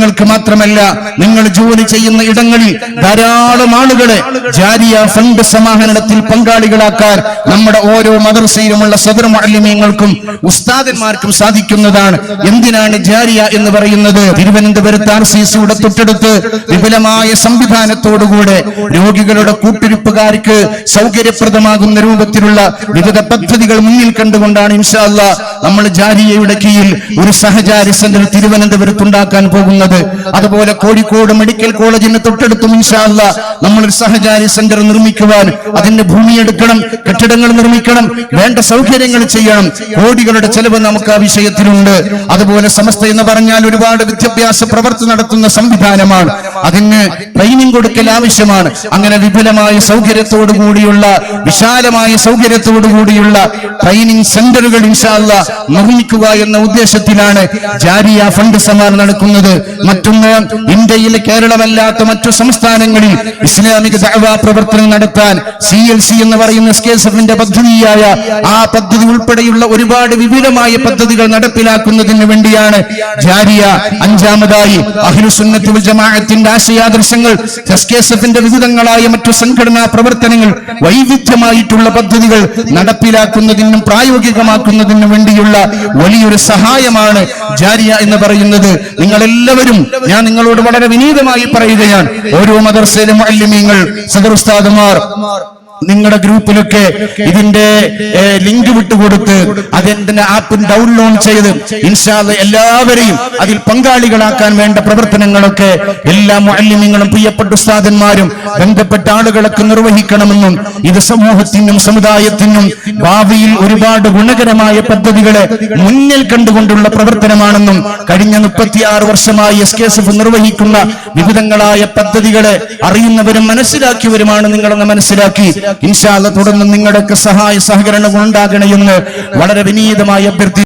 നിങ്ങൾക്ക് മാത്രമല്ല നിങ്ങൾ ജോലി ചെയ്യുന്ന ഇടങ്ങളിൽ ധാരാളം ആളുകളെ ജാരിയ ഫണ്ട് സമാഹരണത്തിൽ പങ്കാളികളാക്കാൻ നമ്മുടെ ഓരോ മദർസയിലുമുള്ള സദർ മാലിന്യങ്ങൾക്കും ഉസ്താദന്മാർക്കും സാധിക്കുന്നതാണ്. എന്തിനാണ് ജാരിയ എന്ന് പറയുന്നത്? തിരുവനന്തപുരത്ത് ആർ സി സിയുടെ തൊട്ടടുത്ത് വിപുലമായ സംവിധാനത്തോടുകൂടെ രോഗികളുടെ കൂട്ടിരിപ്പുകാർക്ക് സൗകര്യപ്രദമാകുന്ന രൂപത്തിലുള്ള വിവിധ പദ്ധതികൾ മുന്നിൽ കണ്ടുകൊണ്ടാണ് ഇൻഷാല്ല നമ്മൾ ജാരിയയുടെ കീഴിൽ ഒരു സഹചാരി സെന്റർ തിരുവനന്തപുരത്ത് ഉണ്ടാക്കാൻ പോകുന്നത്. അതുപോലെ കോഴിക്കോട് മെഡിക്കൽ കോളേജിന് തൊട്ടടുത്തും ഇൻഷാല്ല നമ്മൾ ഒരു സഹചാരി സെന്റർ നിർമ്മിക്കുവാൻ അതിന്റെ ഭൂമി എടുക്കണം കെട്ടിടങ്ങൾ നിർമ്മിക്കണം വേണ്ട സൗകര്യങ്ങൾ ചെയ്യണം. കോടികളുടെ ചെലവ് നമുക്ക് ആ വിഷയത്തിലുണ്ട്. അതുപോലെ സമസ്ത എന്ന് പറഞ്ഞാൽ ഒരുപാട് വിദ്യാഭ്യാസ പ്രവർത്തി നടത്തുന്ന സംവിധാനമാണ്. അതിന് ട്രെയിനിങ് കൊടുക്കൽ ആവശ്യമാണ്. അങ്ങനെ വിപുലമായ സൗകര്യത്തോടു കൂടിയുള്ള വിശാലമായ സൗകര്യത്തോടു കൂടിയുള്ള ട്രെയിനിങ് സെന്ററുകൾ ഇൻഷാല്ല നിർമ്മിക്കുക എന്ന ഉദ്ദേശത്തിലാണ് ജാരിയ ഫണ്ട് സമാർ നടക്കുന്നത്. മറ്റൊന്ന് ഇന്ത്യയിൽ കേരളമല്ലാത്ത മറ്റു സംസ്ഥാനങ്ങളിൽ ഇസ്ലാമിക ദഅവാ പ്രവർത്തനം നടത്താൻ സി എൽ സി എന്ന് പറയുന്ന എസ് കെ എസ് എഫിന്റെ പദ്ധതിയായ ആ പദ്ധതി ഉൾപ്പെടെയുള്ള ഒരുപാട് വിപുലമായ പദ്ധതികൾ നടപ്പിലാക്കുന്നതിന് വേണ്ടിയാണ് ജാരിയ അഞ്ചാമതായി അഖിലുസുന്നത്ത് വൽ ജമാഅത്തിന്റെ ആശയാദർശങ്ങൾ എസ് കെ എസ് എഫിന്റെ വിവിധങ്ങളായ മറ്റു സംഘടനാ പ്രവർത്തനങ്ങൾ വൈവിധ്യമായിട്ടുള്ള പദ്ധതികൾ നടപ്പിലാക്കുന്നതിനും പ്രായോഗികമാക്കുന്നതിനും വേണ്ടിയുള്ള വലിയൊരു സഹായമാണ് ജാരിയ എന്ന് പറയുന്നത്. നിങ്ങൾ എല്ലാവരും ഞാൻ നിങ്ങളോട് വളരെ വിനീതമായി പറയുകയാണ്. ഓരോ മദർസയിലും മുഅല്ലിമീങ്ങൾ സദർ ഉസ്താദുമാർ നിങ്ങളുടെ ഗ്രൂപ്പിലൊക്കെ ഇതിന്റെ ലിങ്ക് വിട്ടുകൊടുത്ത് അതിന്റെ ആപ്പ് ഡൗൺലോഡ് ചെയ്ത് ഇൻഷാൽ എല്ലാവരെയും അതിൽ പങ്കാളികളാക്കാൻ വേണ്ട പ്രവർത്തനങ്ങളൊക്കെ എല്ലാ മുഅല്ലിമീങ്ങളും പ്രിയപ്പെട്ട ഉസ്താദന്മാരും ബന്ധപ്പെട്ട ആളുകളൊക്കെ നിർവഹിക്കണമെന്നും ഇത് സമൂഹത്തിനും സമുദായത്തിനും ഭാവിയിൽ ഒരുപാട് ഗുണകരമായ പദ്ധതികളെ മുന്നിൽ കണ്ടുകൊണ്ടുള്ള പ്രവർത്തനമാണെന്നും കഴിഞ്ഞ മുപ്പത്തിയാറ് വർഷമായി എസ് കെ എസ് എഫ് നിർവഹിക്കുന്ന വിവിധങ്ങളായ പദ്ധതികളെ അറിയുന്നവരും മനസ്സിലാക്കിയവരുമാണ് നിങ്ങളെന്ന് മനസ്സിലാക്കി. ഇൻഷാല്ല തുടർന്ന് നിങ്ങളുടെയൊക്കെ സഹായ സഹകരണം ഉണ്ടാകണമെന്ന് വളരെ വിനീതമായി അഭ്യർത്ഥി